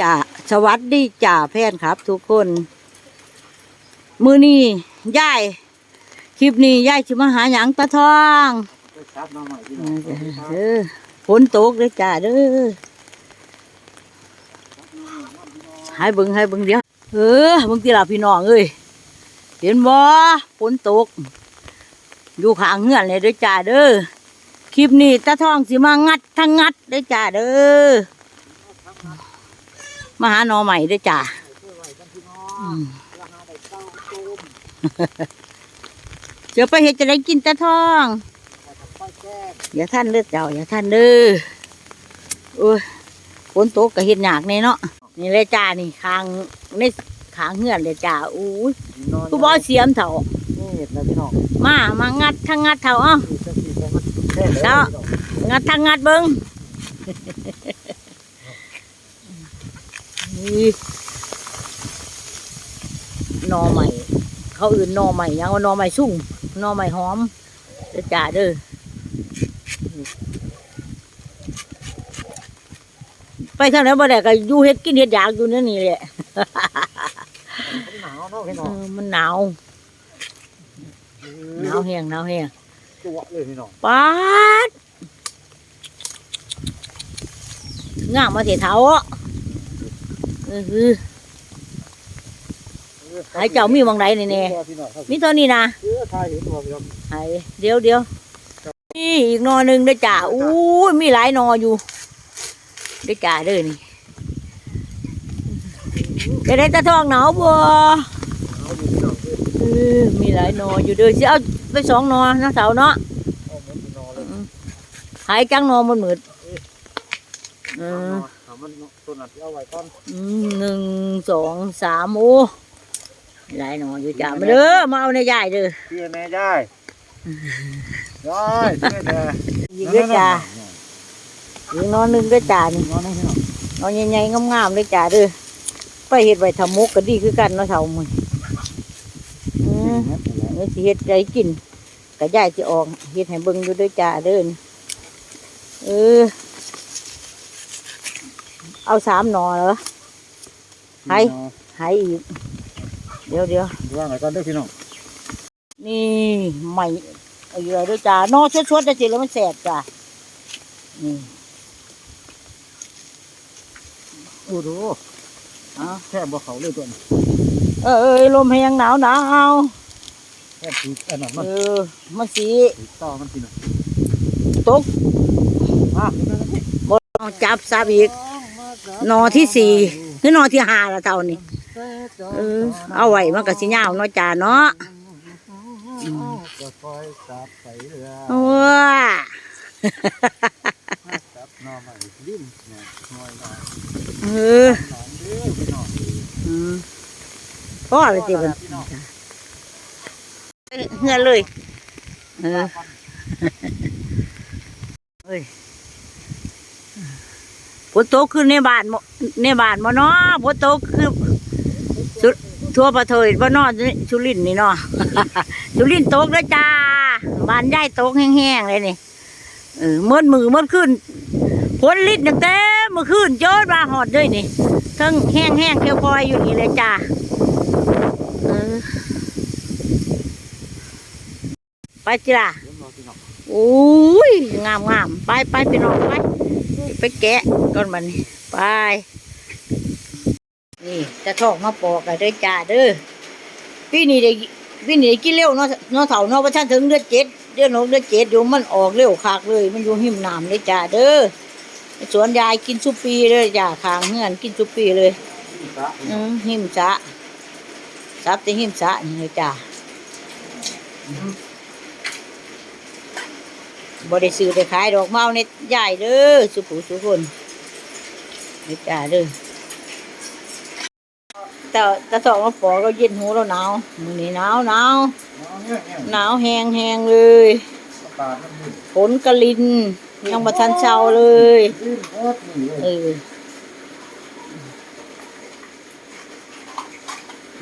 จ่าสวัสดีจ่าแพนครับ ทุกคน มือนี้ย่ายคลิปนี้ย่ายชิมาหาหยังตะทองเอองอฝนตกเลยจ่าเด้อให้เบิ่งให้เบิ่งเดียวเออบิ่งตีลาพี่น้องเอ้ยเห็นบ่ฝนตก อยู่ข้างเงื่อนเลยเด้อจ่าเด้อคลิปนี้ตาทองสิมางัดทั้งงัดเด้อจ่าเด้อ มาหาหนอใหม่เด้อจ่าเพื่อไว้กันพี่น้ออืงมเพื่อหาได้เต้าตูมเดี๋ยวไปเห็ดจะได้กินตาทองแต่ถ้าค่อยแก้งอย่าท่านเด้อเจ้า อย่าท่านเด้อโอ้ยฝนตกก็เห็ดหยากแน่เนาะ นี่เลยจ่านี่คางในขางเงื่อนเลยจ่าอู้ยพี่น้องกูบอเสียมเถานี่เห็ดแล้วพี่น้องมา มางัดทั้งงัดเถาเอ้าคือจะสีไปมันแค่แล้แล้ววงัดทั้งงัดเบิ้ง นี่หนอใหม่ เขาอื่นหนอใหม่ยังว่าหนอใหม่สุ่งหนอใหม่หอมเด้อจ่าเด้อไปทางไหนบ่ได้ก็อยู่เฮ็ดกินเฮ็ดอยากอยู่นั่นนี่แหละหนาวเนาะพี่เอน้องอมันหนาวหนาวแห้งหนาวแห้งตัวเลยพี่น้องป๊าดง่ามมาเสียเท้าอะ เออคือหายเจ้ามีวังไหนนี่แน่พี่น้องครับมีเท่านี้นะเออทายเห็นตัวพี่น้องหายเดี๋ยวเดี๋ยวนี่อีกหนอหนึ่งเด้อจ่าอู้ยมีหลายหนออยู่เด้อจ่าเด้อนี่จะได้ตะทองหนาวบ่เอาอยู่พี่น้องเออเออมีหลายหนออยู่เด้อสิเอาไปสองหนอนะเสาเนาะเอาเหมือนพี่น้องเลยหายจังหนอมันเหมือนเออเอามัน ตัวนั้นเอาไว้ก่อนอืมหนึ่งสองสามโอ้หลายหนออยู่จ้ามาเด้อมาเอาในยายเด้อเพื่อแม่ยายยายเพื่อแม่ยิงด้วยจ้ายิงนอนหนึ่งด้วยจ้านี่นอนให้พี่น้องนอนใหญ่ๆงามๆด้วยจ้าเด้อไปเฮ็ดไว้ทำมุกก็ดีคือกันเนาะเท่ามึงอืมเนื้อสิเฮ็ดใจกินก็ยายสิออกเฮ็ดให้เบิ่งอยู่ด้วยจ้าเด้อนี่เออ เอาสามหนอเหรอให้หายอีก เดี๋ยวเดี๋ยวว่างไว้ก่อนเด้อพี่น้อง นี่ใหม่เอาอยู่เลยด้วยจ้านอชดๆได้สิแล้วมันแสบจ้านี่โอ้โหเอาแค่บ่เขาเลยตัวนี้เออเอยลมแหงหนาวหนาวแค่ถืออันนั้นมันเออมันสีถือต่อมันพี่น้องตกอะพี่น้องนี่บนจับซับอีกห นอที่สี่หรือนอที่ห้าละเท่านี้เออเอาไว้มันก็สิยาวเนาะจ้าเนาะก็คอยจับใส่เรือว้าจับหน่อใหม่ดิ้นเนี่ยหน่อยหน่อยเออหน่อยเด้อพี่น้องอืมพ่อเลยจีบันพี่น้องเงื่อนเลยเออเฮ้ย ฝนตกคือในบ้านบ่ในบ้านบ่เนาะฝนตกคือสุดทั่วประเทศบ่เนาะชุลินทร์นี่เนาะชุลินทร์ตกแล้วจ้าบ้านยายตกแห้งๆเลยนี่เออเมื่อมือเมื่อขึ้นฝนลิดตั้งแต่เมื่อคืนโจดมาหอดด้วยนี่ทั้งแห้งๆเขียวพลอยอยู่นี่เลยจ้าเออไปจิล่ะเดี๋ยวรอพี่น้องโอ้ยงามงามไปไปไปนอนไป ไปแกะก่อนมันนี่ไป นี่จะทอกมาปอกกันเด้อจ้าเด้อพี่นี่ได้พี่นี่ได้กินเร็วเนาะเนาะเถ่าเนาะว่าฉันถึงเดือนเจ็ดเดือนหกเดือนเจ็ดอยู่มันออกเร็วคักเลย มันอยู่หิมน้ำเลยจ้าเด้อสวนยายกินสุปีเลยจ้าขางเงื่อนกินสุปีเลยอืมหิมจะซับแต่หิมจะนี่เลยจ้า บริสื่อได้ขายดอกเมาในใหญ่เด้อสุผูสุคนนี่จ้าเด้อแต่แต่สองมาปอกเราเย็นหูเราหนาวมือนี้หนาวหนาวหนาวแหงแหงเลยอากาศมันดิ้นฝนกระลิน ยังมาทันเช้าเลยเออ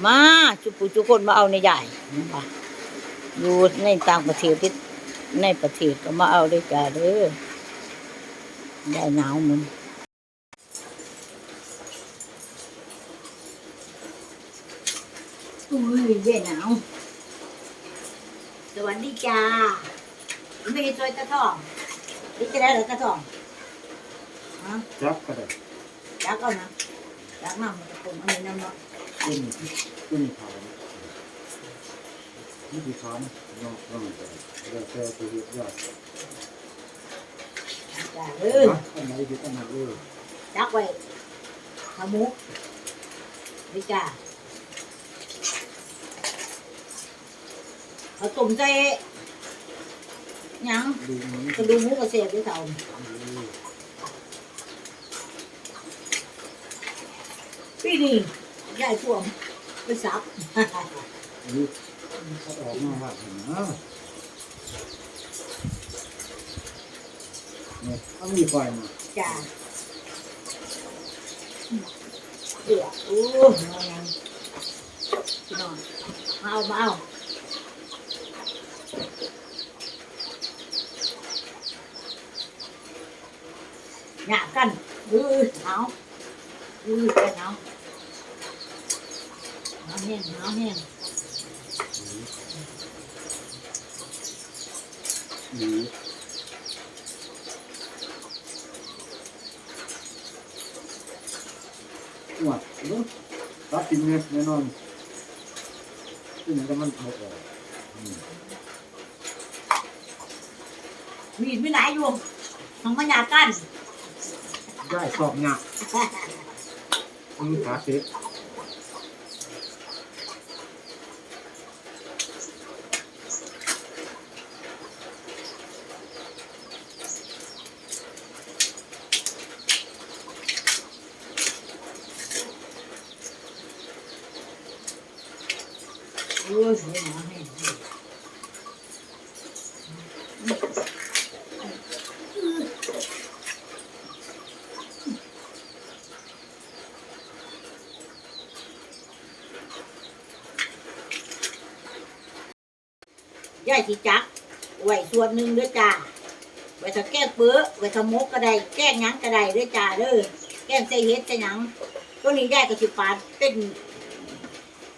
มาจุปุจุคนมาเอาในใหญ่อยู่ในต่างประเทศที่ ในประเทศก็มาเอาด้วจ้าเด้อได้หนาวมึงอุ้ยได้หนาวสวัสดีจ้าไม่กินซอยตะทองนี่จะได้หรือตะทองฮะจับก็ได้จับก็นะจับมามันจะปรุงอันนี้น้ำเนาะกินกินเผา นี่คือช้อนนอกนอกไปแล้วแต่ตัวเห็ดยอดจ้าเอ้ยอันไหนคืออันไหนเออจักไว้ขาหมูนี่จ้าเอาตุ่มใจยังดูนี้กระดูกหมูกระเสียบด้วยเท่าพี่นี่ยายช่วงไปสับ นี่ เขาออกมาว่าเห็นนะเนี่ยเอามีไฟมาจ้าเดือดโอ้ยมายังพี่น้องมาเอามาเอาหยาบกันอือเอาอือกันเอาเอาแห้งเอาแห้ง หนีหวดรู้รับกิน เงินแน่นอนที่ไหนก็มันหมดเลยอืมมีดไม่ไหนอยู่ทางพญากัน ได้สอบหนักมือขาเสีย โอ้ยเสียหนาแห้ง ยายสิจักไว้ส่วนหนึ่งเด้อจ้าไว้ถ้าแก้เปื้อไว้ถ้ามกก็ได้แก้หยังก็ได้เด้อจ้าเด้อแก้ใส่เฮ็ดใส่หยังตัวนี้ยายก็สิปาดเป็น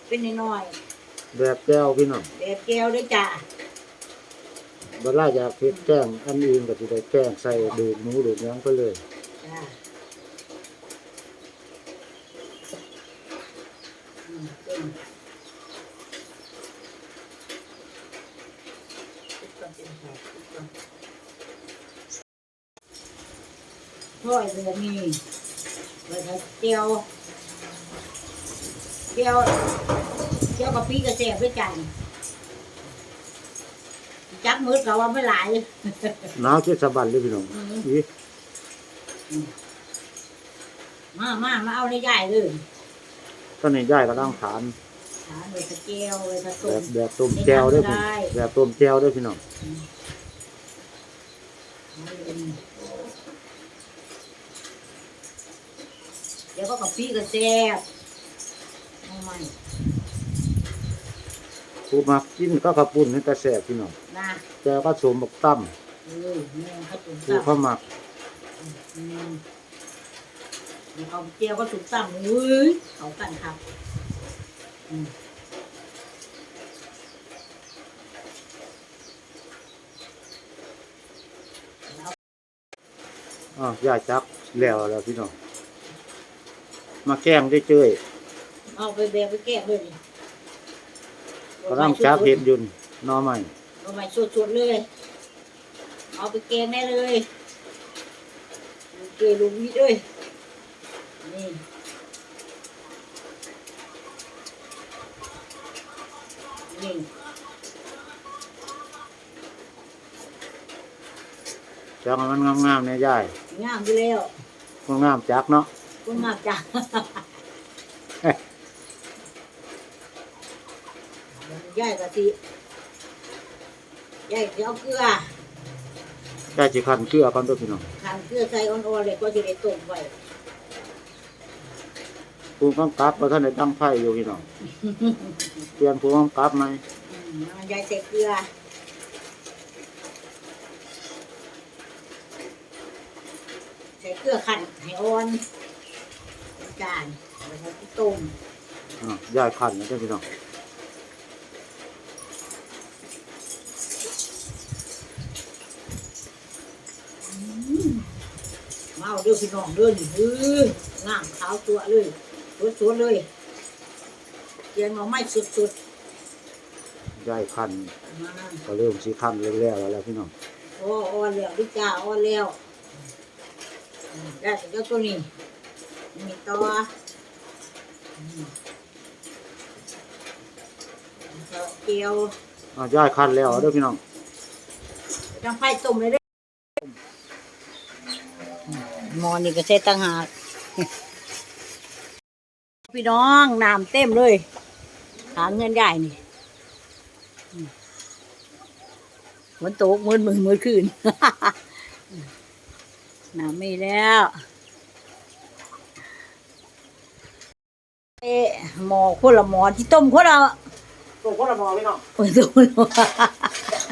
เป็นน้อยแบบแก้วพี่น้องๆแบบแก้วเด้อจ้าเวลาอยากเฮ็ดแกล้งอันอื่นก็สิได้แกล้งใส่ดูดหมูดูดหยังไปเลยจ้าอืมเก่งทุกคนเป็นแบบทุกคน ถ้วยเรือมีเรือเจียวเจียวเจียวกับปีกระเสียบด้วยกันจักมือเขาว่าไม่หลายหนาวที่สะบัดเลยพี่น้องอืมอีมามามาเอาในใหญ่เลยตอนนี้ยายกำลังทานหาเลยตะเกียวเลยตะแบตุ่บมแบบต้มแก้วเด้วยพี่ได้แบบต้มแก้วเด้วยพี่น้อง ดี๋ยวก็กับพี่ก็แซ่บเอาใหม่ผู้มากินก็กระปุ่นให้แต่แซ่บพี่น้องนะแก้วก็สมบักตั้มเออแม่เขาตุ๋นผู้ตั้มเข้ามักอืมเดี๋ยวเขาเจียวก็ตุ๋นตั้มเฮ้ยเขากันครับอืมอ๋อยายจักแล้วแล้วพี่น้อง มาแกล้งได้เจ้ยเอาไปแบกไปแก้เลยนี่กำลังจักเห็ดอยุนหนอใหม่เอาใหม่สดๆเลย เอาไปแกงได้เลยโอเคลุงวิทย์เลยนี่นี่จักให้มันงามๆเนี่ยยายงามอยู่แล้วมันงามจักเนาะ คุณงามจ้ะยายกะทิยายจะเอาเกลือยายสิขันเกลือก่อนเด้วยพี่น้องขันเกลือใส่อ่อนๆเลยก็จะได้ต้มไว้ผู้กำกับว่าท่านได้ตั้งไพ่อยู่พี่น้องเปลี่ยนผู้กำกับไหมอืมยายใส่เกลือใส่เกลือขันให้อ่อน จานแล้วก็ตุ่มอะยายพันนะเจ้าพี่น้องมาเอาเด้อพี่น้องเด้อนี่เด้อง่ามขาวตัวเลยสดๆเลยเจียงเอาไม้สุดย่ายพันธุ์ๆมานั่น ก็เริ่มสีขันเรื่อยๆแล้วแหละพี่น้องอ้อ่อนแล้วพี่จ้าอ่อนแล้วได้แต่เจ้าตัวนี้ มีตัวอืมเกียวอะยายคันแล้วเด้อพี่น้องจังไฟต้มเลยเด้อหมอนี่ก็ใช้ตั้งหากพี่น้องน้ำเต็มเลย หาเงินได้นี่อืมมันตกมืดมือมืดคืนน้ำไม่แล้ว เอ๊ะหมอคนละหมอที่ต้มคนละตัวพ่อละมอพี่น้องโอ้ยต้มคนละ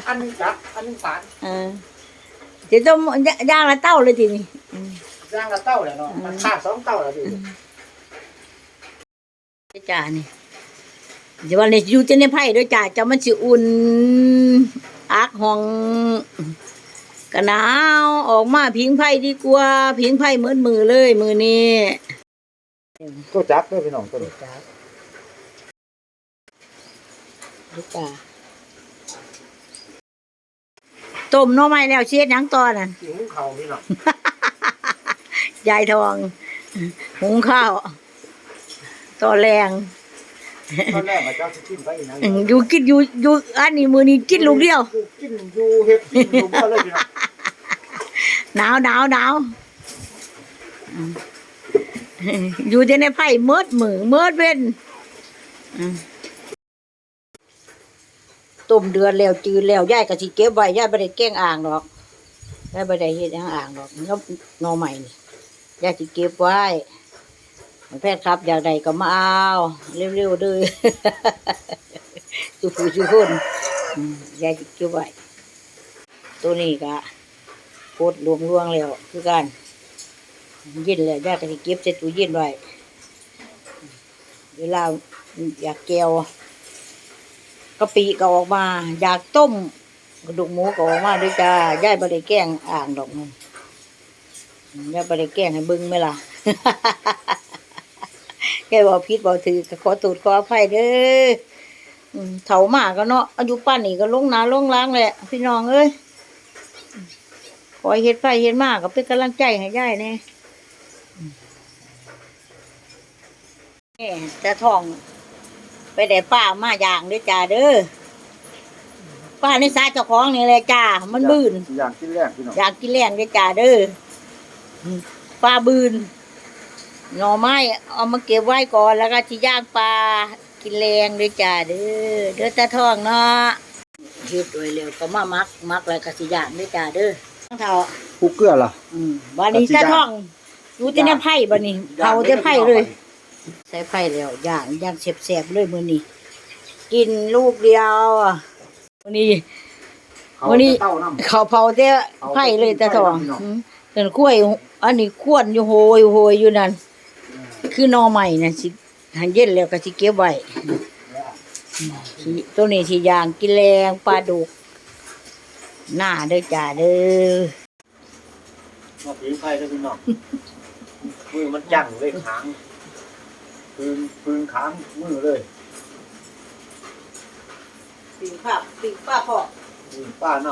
อันนี้จับอันนี้ฝานเออเดี๋ยวต้มย่างละเต้าเลยทีนี้อืม ย่างละเต้าเลยเนาะมันขาดสองเต้าแล้วพี่จ่านี่เดี๋ยววันนี้อยู่จะในไผ่ด้วยจ่าจะมันสิอุ่นอักห้องกะหนาวออกมาพิงไผ่ดีกว่า พิงไผ่เหมือนมือเลย มือนี้ ตัวจับเด้อพี่น้องตัวนี้จ้าลูกจ่าต้มหน้อไม้แล้วเชียดหยังตอนน่ะกินข้าวพี่น้องยายทอง หุงข้าวตอนแรงตอนแรกว่าเจ้าสิกินไปอีกนะอืมอยู่กินอยู่อยู่อันนี้มือนี้กินลูกเดียว กินอยู่เฮ็ดกินอยู่บ่เลยพี่น้องหนาวหนาวหนาว อยู่แต่ในไผ่เมิดมือเมิดเว้นต้มเดือนแล้วจืดแล้วย่ายก็สิเก็บไว้ยายบ่ได้แกล้งอ่างดอกย่ายบ่ได้เฮ็ดหยังอ่างดอกนกหนอใหม่นี่ยายสิเก็บไว้แพทย์ครับอยากได้ก็มาเอาเร็วๆด้อสุผู้สุคนยายสิเก็บไว้ตัวนี้ก็โคตรลวงลวงๆแล้วคือกัน เย็นแล้วยากก็สิเก็บใส่ตู้เย็นไว้เวลาอยากแกวกะปิก็ออกมา อยากต้มกระดูกหมูก็ออกมาด้วยจ้าย่ายบริแกงอ่างดอกมันย่ายบริแกงให้บึ้งไหมล่ะแกบอกพิษบอกถือขอตูดขออภัยเด้อเถามาก็เนาะอายุป้านนี่ก็ลงนาลงล้างแหละ พี่น้องเอ้ยคอยเฮ็ดไปเฮ็ดมากก็เป็นกำลังใจให้ย่ายแน่ แม่จะท่องไปได้ป้ามาอย่างเด้อจ้าเด้อป้าในสาเจ้าของนี่แหละจ้า มันบืนอย่างที่แรกพี่น้องอยากกินแรงเด้อจ้าเด้อปลาบืนหน่อไม้เอามาเก็บไว้ก่อนแล้วก็ที่ย่างปลากินแรงเด้อจ้าเด้อเด้อตาทองเนาะเฮ็ดโดยเร็วก็มามักมักแล้วก็สิย่างเด้อจ้าเด้อเท่าผูกเกลือล่ะอืมวันนี้ก็สิตาย่างท่องรู้แต่เนี่ยไผ่บันนี้เผาแต่ไผ่เลย ใส่ไผ่แล้วย่างย่างเสียบๆเลยมื้อนี้กินลูกเดียวอะมื้อนี้เขาวันนี้เต้าน้ำเขาเผาแต่ไผ่เลยตาทองเอาแต่ไผ่อืมแต่กล้วย อันนี้ขวนอยู่โหยโหยอยู่นั่นคือหนอใหม่นะสิหันเย็นแล้วก็สิเก็บไว้สิตัวนี้สิย่างกินแรงปลาดุกหน้าเด้อจ้าเด้อมาผีไฟเลยพี่น้องมือมันจังเลยค้าง ปืนปืนค้างมือเลยปิ่งผ้าปิ่งผ้าพอกปืนป้าน้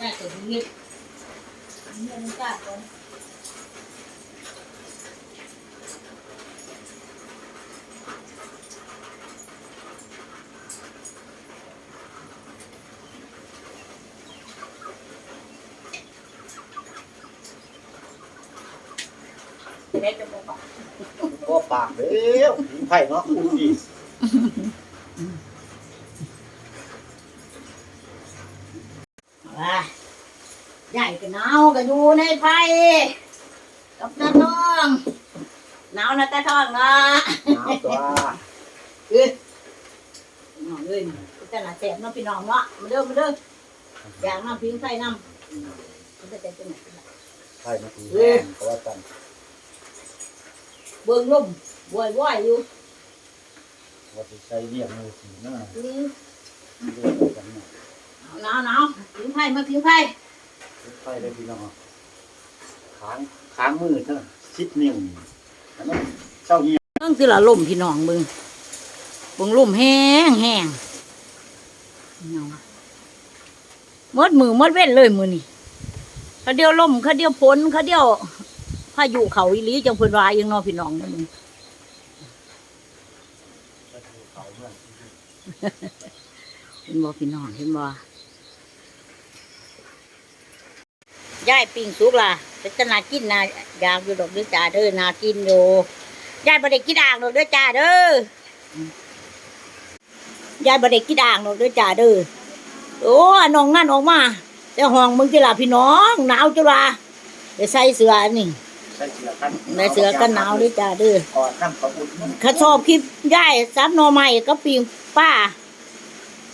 น่าจะมีนิดนี่มันกล้าก่อนเล็กจะบอกว่าำก็ ปากเด้วผีไฟเนาะอู้ดีว่าใหญ่ก็หนาวก็อยู่ในไฟกับตาทองหนาวนะตาทองนะหนาวตัวเอ้ยน้องเอ้ยแต่ละแสบเนาะพี่น้องเนาะมาเด้อมาเด้ออย่างน้ำพิงไฟน้ำมันจะเป็นจังไหนกันล่ะไฟมาผีแห้งก็ว่ากัน เบิ่งลมว่อยว่อยๆอยู่ว่าจะใช้เรียกมือสีหน้าอืมเรียกกันเนี่ยหนาวหนาวพิงไฟมาพิงไฟไฟเลยพี่น้องค้างค้างมือเท่าสิบนิ้วอันนั้นเจ้าเหี้ยเพิ่งสิละล่มพี่น้องมึงเบิ่งล่มแห้งแห้งเอาหมดมือหมดเว้นเลยมือนี่เขาเดียวล่มเขาเดียวฝนเขาเดียว พายุเขาอีหลีจังเพิ่นว่ายังนอพี่น้องนะมึงเขาเมื่อเห็นบ่พี่น้องเห็นบ่ยายปิ้งสุกล่ะเป็นตนากินนะอยากอยู่ดอกเด้อจ้าเด้อนากินอยู่ยายบ่ได้กินอ่างดอกเด้อจ้าเด้อยายบ่ได้กินอ่างดอกเด้อจ้าเด้อโอ้น้องนั่นออกมาแต่ห้องมึงที่ล่ะพี่น้องหนาวจุฬาไปใส่เสื้ออัน นี่ใส่เสื้อกันใส่เสื้อกันหนาวเด้อจ้าเด้อก่อนข้ามเขาอุ่นมันข้าชอบคลิปย่ายซับหนอใหม่ก็ปิงป้า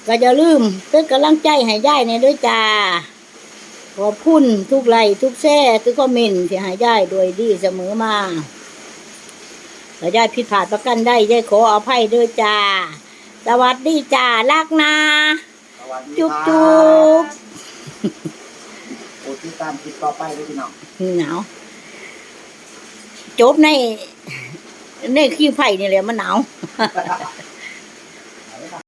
ก็อย่าลืมเป็นกำลังใจให้ย่ายในด้วยจ้า ขอบคุณทุกไลค์ทุกแช่ทุกคอมเมนต์ที่ให้ย่ายโดยดีเสมอมาถ้าย่ายผิดพลาดประกันได้ย่ายขออภัยด้วยจ้า สวัสดีจ้ารักนาสวัสดีจุ๊บครับจุ๊บโอ้ที่ตามติดต่อไปเลยพี่น้องหนาว จบในในขี้ไผ่นี่แหละมันหนาว